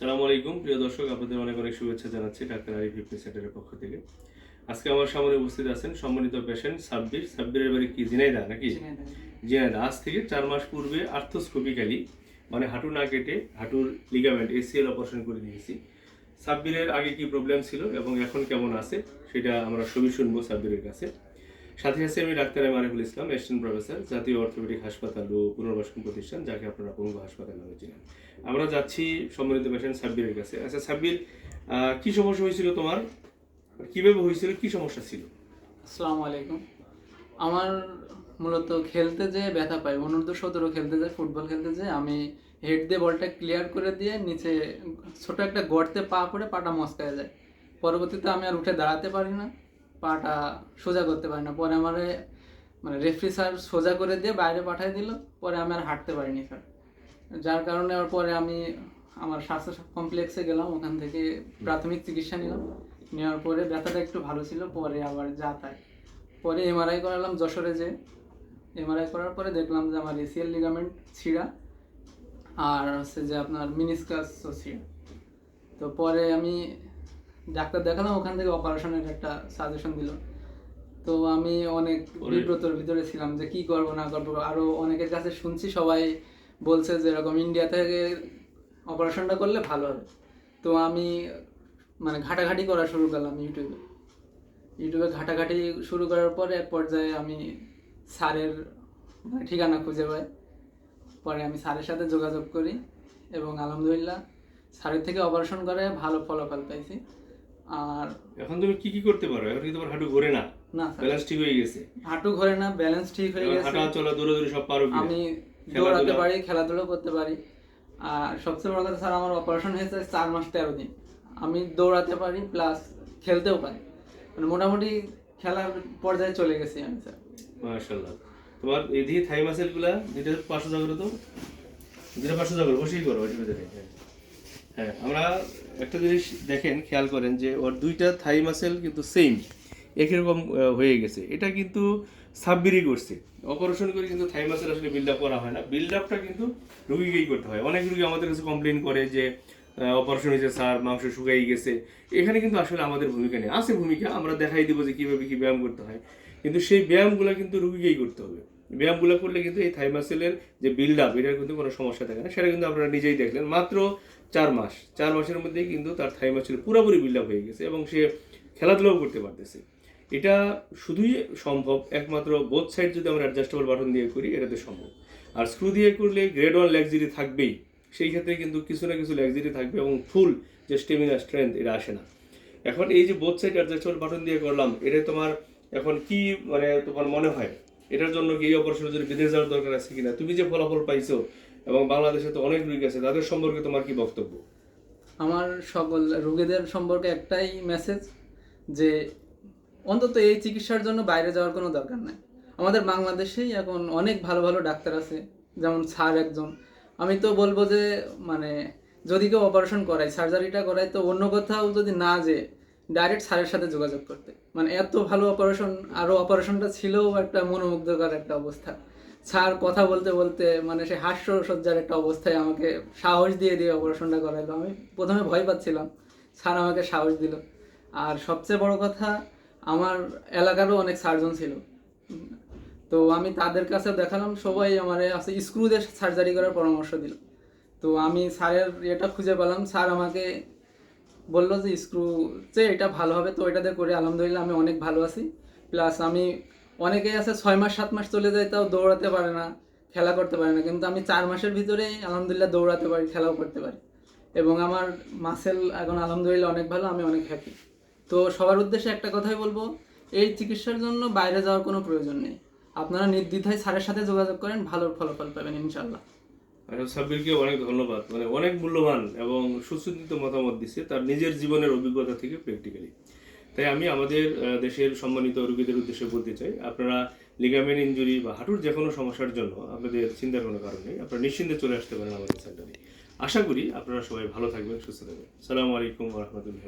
সালামু আলাইকুম। প্রিয় দর্শক আপনাদের অনেক অনেক শুভেচ্ছা জানাচ্ছি ডাক্তার আরিফ ফিটনেস সেন্টারের পক্ষ থেকে। আজকে আমার সামনে উপস্থিত আছেন সম্মানিত পেশেন্ট সাব্বির। সাব্বিরের বাড়ি কি জিনাইদা নাকি? জিনাইদা আজ থেকে চার মাস পূর্বে আর্থোস্কোপিক্যালি মানে হাঁটু না কেটে হাঁটুর লিগামেন্ট এসিএল অপারেশন করে দিয়েছি সাব্বিরের আগে কি প্রবলেম ছিল এবং এখন কেমন আছে সেটা আমরা সবই শুনব সাব্বিরের কাছে। সাথে আছে আমি doctor M Ariful Islam assistant professor জাতীয় অর্থোপেডিক হাসপাতাল ও পুনর্বাসন প্রতিষ্ঠান, যাকে আপনারা পঙ্গু হাসপাতাল নামে চিনেন। আমরা যাচ্ছি সম্মানিত পেশেন্ট সাব্বিরের কাছে। আচ্ছা সাব্বির কি সমস্যা হয়েছিল তোমার? কীভাবে হয়েছিল? কি সমস্যা ছিল? আসসালামু আলাইকুম। আমার মূলত খেলতে যে ব্যথা পাই অনূর্ধ্ব সতেরো খেলতে যায়, ফুটবল খেলতে যায়, আমি হেড দিয়ে বলটা ক্লিয়ার করে দিয়ে নিচে ছোট একটা গর্তে পা পড়ে পাটা মস্কায় যায়। পরবর্তীতে আমি আর উঠে দাঁড়াতে পারি না। পাটা সোজা করতে পারি না। পরে আমার মানে রেফ্রি স্যার সোজা করে দিয়ে বাইরে পাঠিয়ে দিল, পরে আমি আর হাঁটতে পারিনি স্যার যার কারণে পরে আমি আমার স্বাস্থ্য কমপ্লেক্সে গেলাম, ওখান থেকে প্রাথমিক চিকিৎসা নিলাম। নেওয়ার পরে ব্যথাটা একটু ভালো ছিল, পরে আবার যা তাই। পরে এমআরআই করালাম যশোরে যে এমআরআই করার পরে দেখলাম যে আমার এসিএল লিগামেন্ট ছিঁড়া, আর হচ্ছে যে আপনার মিনিসকাসও ছিঁড়া। তো পরে আমি ডাক্তার দেখালাম ওখান থেকে অপারেশনের একটা সাজেশন দিল। তো আমি অনেক বিব্রতর ভিতরে ছিলাম যে কি করব না করব। আরও অনেকের কাছে শুনছি সবাই বলছে যে এরকম ইন্ডিয়া থেকে অপারেশনটা করলে ভালো হবে। তো আমি মানে ঘাটাঘাটি করা শুরু করলাম ইউটিউবে ইউটিউবে ঘাটাঘাটি শুরু করার পরে এক পর্যায়ে আমি স্যারের মানে ঠিকানা খুঁজে পাই। পরে আমি স্যারের সাথে যোগাযোগ করি এবং আলহামদুলিল্লাহ স্যারের থেকে অপারেশন করে ভালো ফলাফল পাইছি। আর এখন তুমি কি কি করতে পারো? এখন কি তোমার হাঁটু ঘোরে না। না ব্যালেন্স ঠিক হয়ে গেছে। হাঁটু ঘরে না ব্যালেন্স ঠিক হয়ে গেছে। হাঁটা চলা দৌড়াদৌড়ি সব পারো আমি দৌড়াতে পারি খেলাধুলা করতে পারি। আর সবচেয়ে বড় কথা স্যার আমার অপারেশন হয়েছে চার মাস তেরো দিন। আমি দৌড়াতে পারি প্লাস খেলতেও পারি। মানে মোটামুটি খেলার পর্যায়ে চলে গেছি আমি স্যার। মাশাআল্লাহ। তোমার এদিকে থাই মাসেলগুলা দুইটা পাঁচশো জায়গা করো তো পাঁচশো জায়গা করো, বসেই করো ওইটার ভিতরে। হ্যাঁ। আমরা একটা জিনিস দেখেন, খেয়াল করেন যে ওর দুইটা থাই মাসেল কিন্তু সেম একই রকম হয়ে গেছে। এটা কিন্তু সাব্বিরই করছে। অপারেশন করে কিন্তু থাই মাসেল আসলে বিল্ড আপ করা হয় না। বিল্ড আপটা কিন্তু রুগীকেই করতে হয়। অনেক রুগী আমাদের কাছে কমপ্লেন করে যে অপারেশন হয়েছে, স্যার, মাংস শুকাই গেছে। এখানে কিন্তু আসলে আমাদের ভূমিকা নেই। আছে ভূমিকা, আমরা দেখাই দিব যে কীভাবে কী ব্যায়াম করতে হয়। কিন্তু সেই ব্যায়ামগুলো কিন্তু রুগীকেই করতে হবে। ব্যায়ামগুলো করলে কিন্তু এই থাইমাসেলের যে বিল্ড আপ এটার কিন্তু কোনো সমস্যা থাকে না। সেটা কিন্তু আপনারা নিজেই দেখলেন। মাত্র চার মাস, চার মাসের মধ্যেই কিন্তু তার থাইমাসেল পুরোপুরি বিল্ড আপ হয়ে গেছে এবং সে খেলাধুলাও করতে পারতেছে। এটা শুধুই সম্ভব, একমাত্র বোথ সাইড যদি আমরা অ্যাডজাস্টেবল বাটন দিয়ে করি, এটাতে সম্ভব। আর স্ক্রু দিয়ে করলে গ্রেড ওয়ান ল্যাক্সারি থাকবেই। সেই ক্ষেত্রে কিন্তু কিছু না কিছু ল্যাক্সারি থাকবে এবং ফুল যে স্টেমিনা স্ট্রেংথ এটা আসে না। এখন এই যে বোথ সাইড অ্যাডজাস্টেবল বাটন দিয়ে করলাম, এটা তোমার এখন কি মানে তোমার মনে হয়? এটার জন্য কি এই অপারেশনের জন্য বিদেশ যাওয়ার দরকার আছে কিনা? তুমি যে ফলাফল পাইছো, এবং বাংলাদেশে তো অনেক রোগী আছে, তাদের সম্পর্কে তোমার কি বক্তব্য? আমার সকল রোগীদের সম্পর্কে একটাই মেসেজ যে অন্তত এই চিকিৎসার জন্য বাইরে যাওয়ার কোনো দরকার নাই। আমাদের বাংলাদেশেই এখন অনেক ভালো ভালো ডাক্তার আছে, যেমন স্যার একজন। আমি তো বলব যে মানে যদি কেউ অপারেশন করায় সার্জারিটা করায়, তো অন্য কোথাও যদি না যে ডাইরেক্ট স্যারের সাথে যোগাযোগ করতে। মানে এত ভালো অপারেশন আরও অপারেশনটা ছিলও একটা মনোমুগ্ধকর একটা অবস্থা। স্যার কথা বলতে বলতে মানে সে হাস্য সজ্জার একটা অবস্থায় আমাকে সাহস দিয়ে দিয়ে অপারেশনটা করাইলো। আমি প্রথমে ভয় পাচ্ছিলাম, স্যার আমাকে সাহস দিল। আর সবচেয়ে বড় কথা, আমার এলাকারও অনেক সার্জন ছিল। তো আমি তাদের কাছে দেখালাম, সবাই আমার আছে স্ক্রু দিয়ে সার্জারি করার পরামর্শ দিল। তো আমি স্যারের এটা খুঁজে পেলাম, স্যার আমাকে বলল যে, স্ক্রু যে, এটা ভালো হবে তো এটাতে করে আলহামদুলিল্লাহ আমি অনেক ভালো আছি। প্লাস আমি অনেকেই আছে ছয় মাস, সাত মাস চলে যায়, তাও দৌড়াতে পারে না, খেলা করতে পারে না। কিন্তু আমি চার মাসের ভিতরেই আলহামদুলিল্লাহ দৌড়াতে পারি, খেলাও করতে পারি। এবং আমার মাসেল এখন আলহামদুলিল্লাহ অনেক ভালো, আমি অনেক হ্যাপি তো সবার উদ্দেশ্যে একটা কথাই বলব, এই চিকিৎসার জন্য বাইরে যাওয়ার কোনো প্রয়োজন নেই। আপনারা নির্দ্বিধায় স্যারের সাথে যোগাযোগ করেন, ভালো ফলাফল পাবেন ইনশাল্লাহ সাব্বিরকে অনেক ধন্যবাদ। মানে অনেক মূল্যবান এবং সুচিন্তিত মতামত দিচ্ছে তার নিজের জীবনের অভিজ্ঞতা থেকে প্র্যাকটিক্যালি তাই আমি আমাদের দেশের সম্মানিত রোগীদের উদ্দেশ্যে বলতে চাই, আপনারা লিগামেন্ট ইনজুরি বা হাঁটুর যে কোনো সমস্যার জন্য আপনাদের চিন্তার কোনো কারণ নেই, আপনারা নিশ্চিন্তে চলে আসতে পারেন আমাদের সেন্টারে আশা করি আপনারা সবাই ভালো থাকবেন, সুস্থ থাকবেন। সালামু আলাইকুম রহমতুল্লাহ